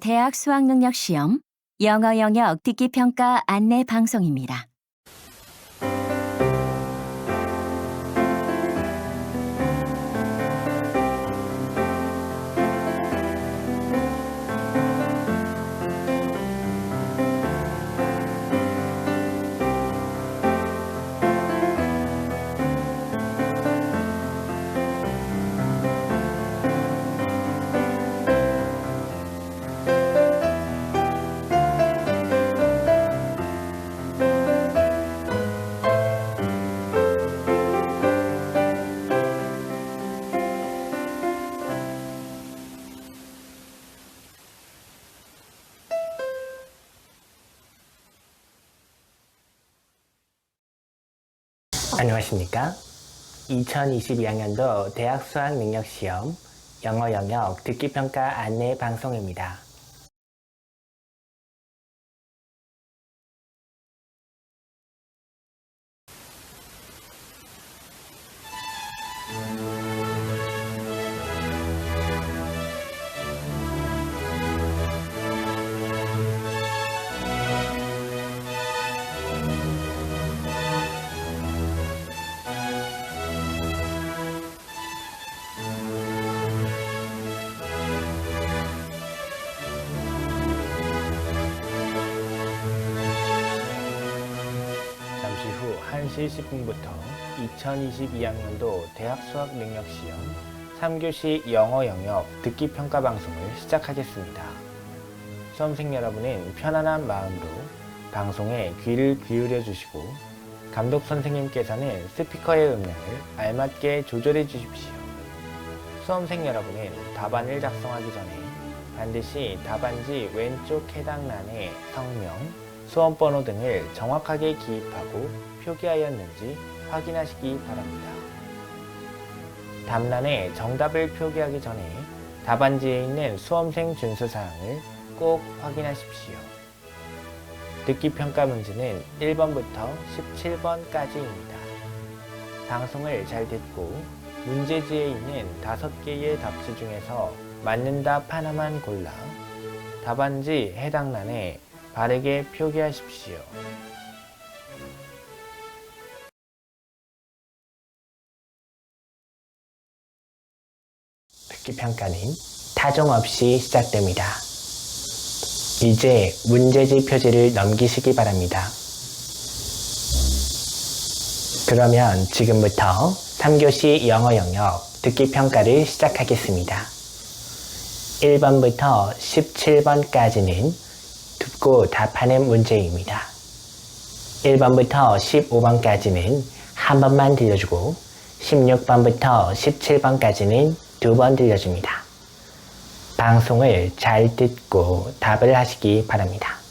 대학 수학능력 시험 영어 영역 듣기 평가 안내 방송입니다. 안녕하십니까? 2022학년도 대학 수학 능력 시험 영어 영역 듣기 평가 안내 방송입니다. 후 1시 10분부터 2022학년도 대학 수학 능력 시험 3교시 영어 영역 듣기 평가 방송을 시작하겠습니다. 수험생 여러분은 편안한 마음으로 방송에 귀를 기울여 주시고 감독 선생님께서는 스피커의 음량을 알맞게 조절해 주십시오. 수험생 여러분은 답안을 작성하기 전에 반드시 답안지 왼쪽 해당 란에 성명, 수험 번호 등을 정확하게 기입하고 표기하였는지 확인하시기 바랍니다. 답란에 정답을 표기하기 전에 답안지에 있는 수험생 준수사항을 꼭 확인하십시오. 듣기 평가 문제는 1번부터 17번까지입니다. 방송을 잘 듣고 문제지에 있는 5개의 답지 중에서 맞는 답 하나만 골라 답안지 해당란에 바르게 표기하십시오. 듣기 평가는 타종 없이 시작됩니다. 이제 문제지 표지를 넘기시기 바랍니다. 그러면 지금부터 3교시 영어 영역 듣기 평가를 시작하겠습니다. 1번부터 17번까지는 듣고 답하는 문제입니다. 1번부터 15번까지는 한 번만 들려주고 16번부터 17번까지는 두 번 들려줍니다. 방송을 잘 듣고 답을 하시기 바랍니다.